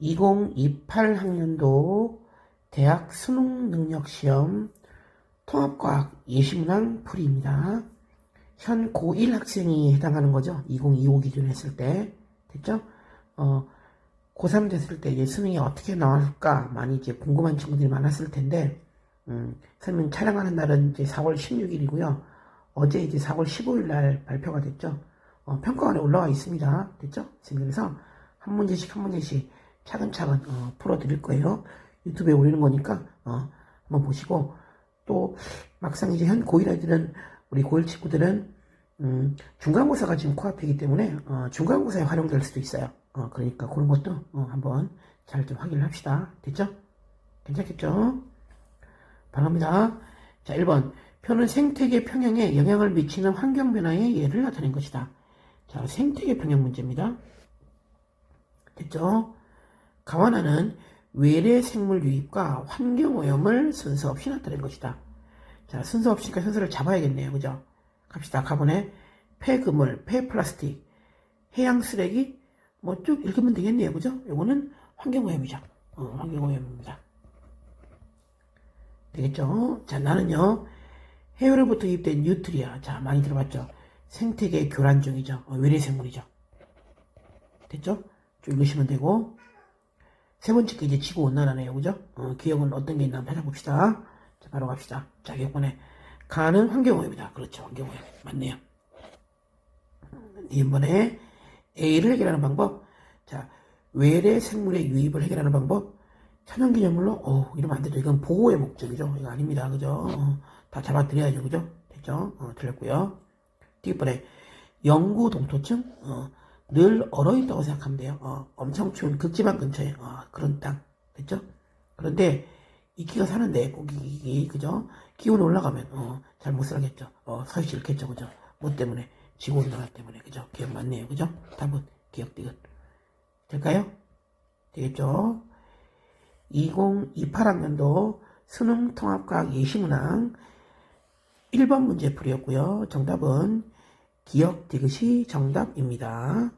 2028학년도 대학 수능 능력 시험 통합과학 예시문항 풀이입니다. 현 고1 학생이 해당하는 거죠. 2025 기준 했을 때. 됐죠? 어, 고3 됐을 때 이제 수능이 어떻게 나올까 많이 이제 궁금한 친구들이 많았을 텐데, 음, 설명 촬영하는 날은 이제 4월 16일이고요. 어제 이제 4월 15일 날 발표가 됐죠. 어, 평가원에 올라와 있습니다. 됐죠? 그래서 한 문제씩 한 문제씩 차근차근 어, 풀어드릴 거예요. 유튜브에 올리는 거니까 어, 한번 보시고 또 막상 이제 현 고1 아이들은 우리 고1 친구들은 음, 중간고사가 지금 코앞이기 때문에 어, 중간고사에 활용될 수도 있어요. 어, 그러니까 그런 것도 어, 한번 잘 좀 확인을 합시다. 됐죠? 괜찮겠죠? 바랍니다. 자, 1번. 표는 생태계 평형에 영향을 미치는 환경 변화의 예를 나타낸 것이다. 자, 생태계 평형 문제입니다. 됐죠? 가와나는 외래 생물 유입과 환경 오염을 순서 없이 나타낸 것이다. 자, 순서 없이니까 순서를 잡아야겠네요. 그죠? 갑시다. 가본에 폐그물, 폐플라스틱, 해양 쓰레기, 뭐 쭉 읽으면 되겠네요. 그죠? 요거는 환경 오염이죠. 어, 환경 오염입니다. 되겠죠? 자, 나는요, 해외로부터 유입된 뉴트리아. 자, 많이 들어봤죠? 생태계 교란 중이죠. 어, 외래 생물이죠. 됐죠? 쭉 읽으시면 되고. 세 번째 게 이제 지구 온난화네요. 그죠? 어, 기억은 어떤 게 있나 한번 찾아봅시다. 자, 바로 갑시다. 자, 이번에 가는 환경오염이다. 그렇죠. 환경오염. 맞네요. 이번에 A를 해결하는 방법. 자, 외래 생물의 유입을 해결하는 방법. 천연기념물로, 어, 이러면 안 되죠. 이건 보호의 목적이죠. 이거 아닙니다. 그죠? 어, 다 잡아드려야죠. 그죠? 됐죠? 어, 틀렸고요. 뒷번에 영구 동토층. 어, 늘 얼어있다고 생각하면 돼요. 어, 엄청 추운 극지방 근처에 어, 그런 땅 됐죠? 그런데 이끼가 사는데 고기 그죠? 기온이 올라가면 어, 잘 못 살겠죠. 어, 서 있지 않겠죠, 그죠? 뭐 때문에 지구 온난화 때문에 그죠? 기억 맞네요, 그죠? 답은 기억 디귿 될까요? 되겠죠? 2028학년도 수능 통합과학 예시문항 1번 문제 풀이었고요. 정답은 기억 디귿이 정답입니다.